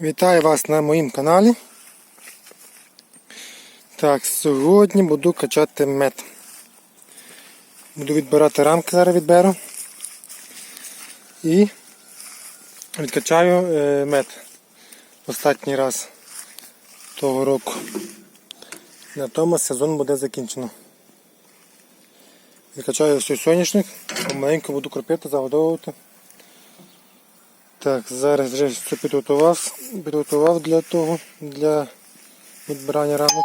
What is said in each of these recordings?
Вітаю вас на моїм каналі. Так, сьогодні буду качати мед. Буду відбирати рамки, зараз відберу. І відкачаю е, мед останній раз того року. На тому сезон буде закінчено. Відкачаю все соняшник, помаленьку буду кропити, загодовувати. Так, зараз вже все підготував, підготував для того, для відбирання рамок.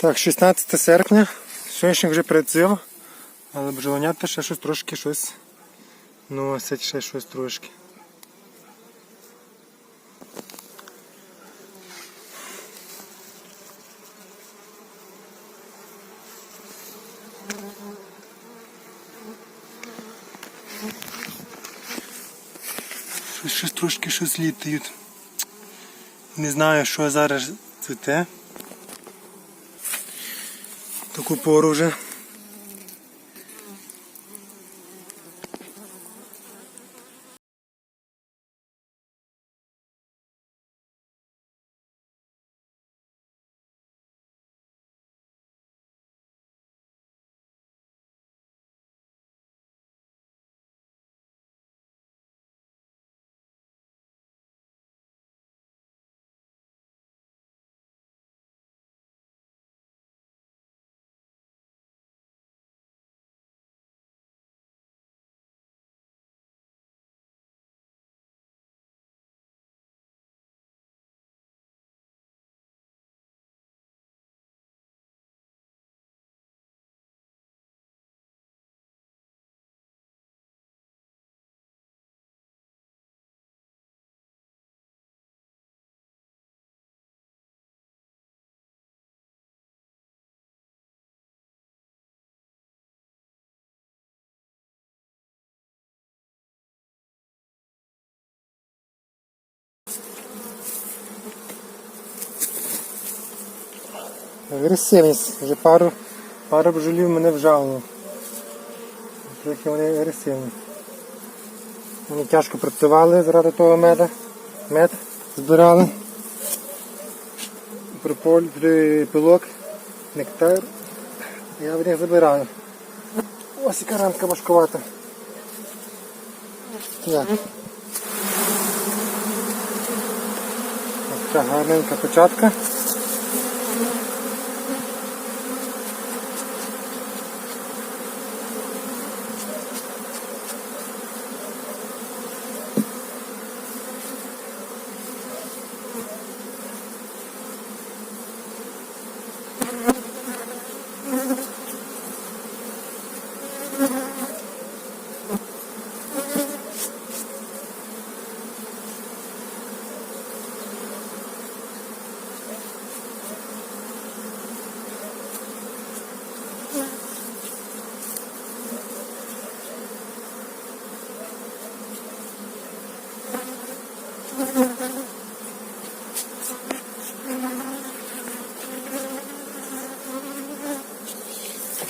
Так, 16 серпня. Сонячник вже працював, але бджоленята ще щось трошки щось носять, ще щось трошки. Щось трошки щось літають. Не знаю, що зараз цвіте. Таку пору вже. Агресивність. Вже пару, пару бджолів мене вжало. Трохи вони агресивні. Вони тяжко працювали заради того меда. Мед збирали. Приполь, пилок, нектар. Я в них забираю. Ось яка рамка важкувата. Так. Така гарненька початка.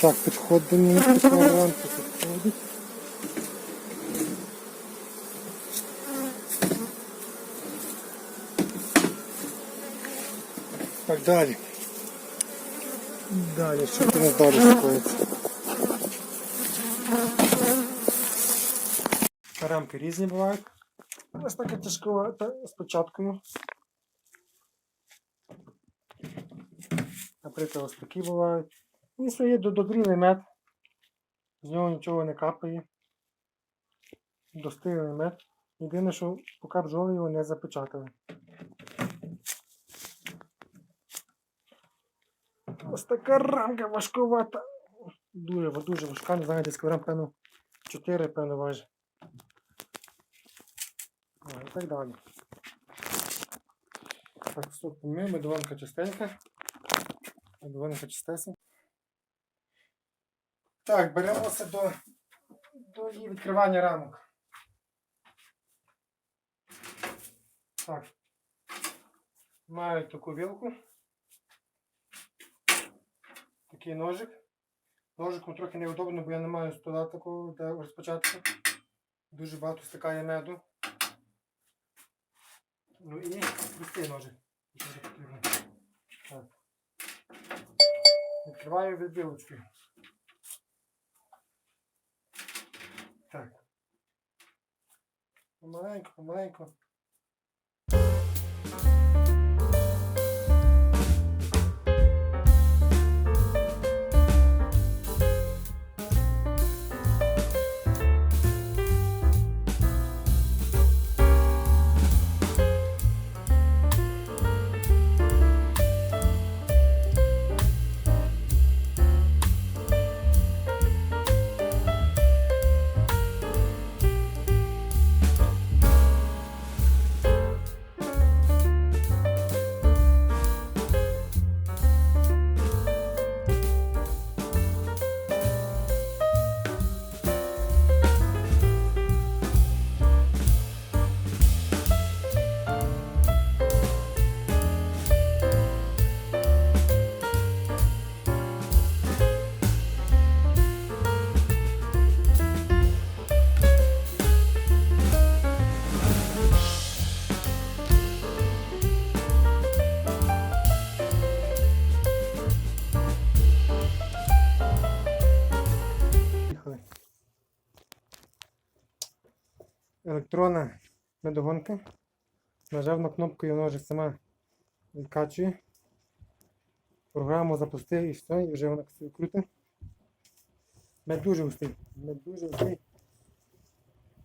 Так, підходимо на таку рамку, підходить. Так, далі. Далі, що тут у нас далі шукається? Рамки різні бувають. Ось таке тяжковата спочатку. Наприклад, ось такі бувають. І своє додогрілий мед. З нього нічого не капає. Достигли мед. Єдине, що поки бджоли його не запечатали. Ось така рамка важкувата. Дуже, дуже важка, не знаю, десь кілограм, певно, 4, певно, важить. І так далі. Так, стоп, ми, медованка чистенька. Медованка чистесенька. Так, беремося до, до її відкривання рамок. Так. Маю таку вілку. Такий ножик. Ножиком трохи неудобно, бо я не маю стола такого, де розпочатку. Дуже багато стикає меду. Ну і простий ножик. Так. Відкриваю відбілочкою. Так. Помаленьку, помаленьку. Електронна медогонка. Нажав на кнопку і вона вже сама відкачує. Програму запустив і все, і вже вона круте. Мед дуже густий. Мед дуже густий.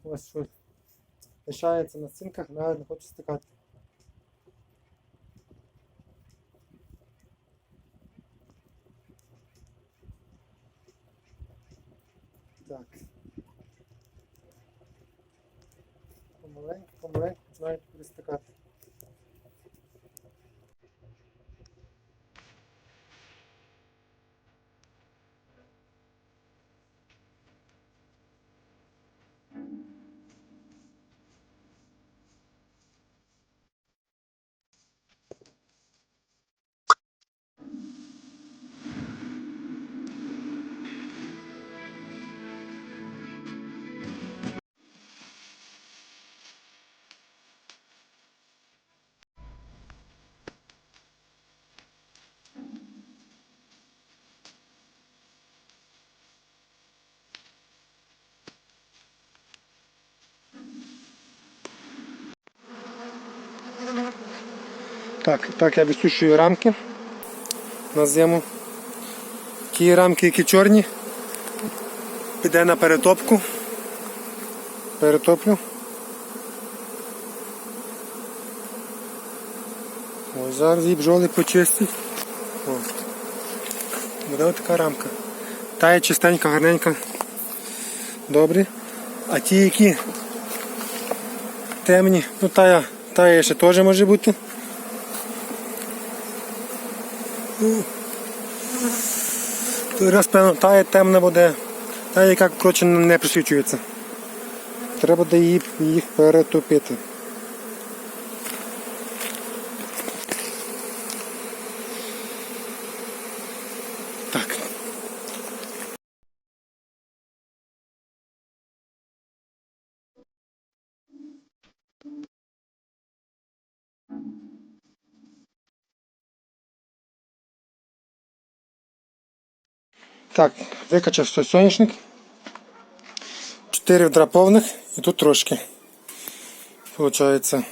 Ось щось лишається на стінках, навіть не хочу стикати. Так. Помаленьку, помаленьку починають перестикати. Так, так я відсушую рамки на зиму. Ті рамки, які чорні, піде на перетопку. Перетоплю. Ось зараз її бджоли почистять. Буде така рамка. Та є чистенька, гарненька. Добре. А ті, які темні, ну та, та ще теж може бути. Той раз, певно, темна буде, та яка коротше, не присвічується. Треба їх перетопити. Так, викачав той соняшник. Чотири вдраповних і тут трошки. Получається.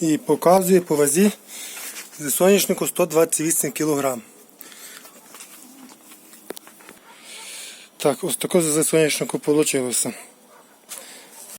І показує по вазі зі соняшнику 128 кг. Так, ось таке зі соняшнику вийшло.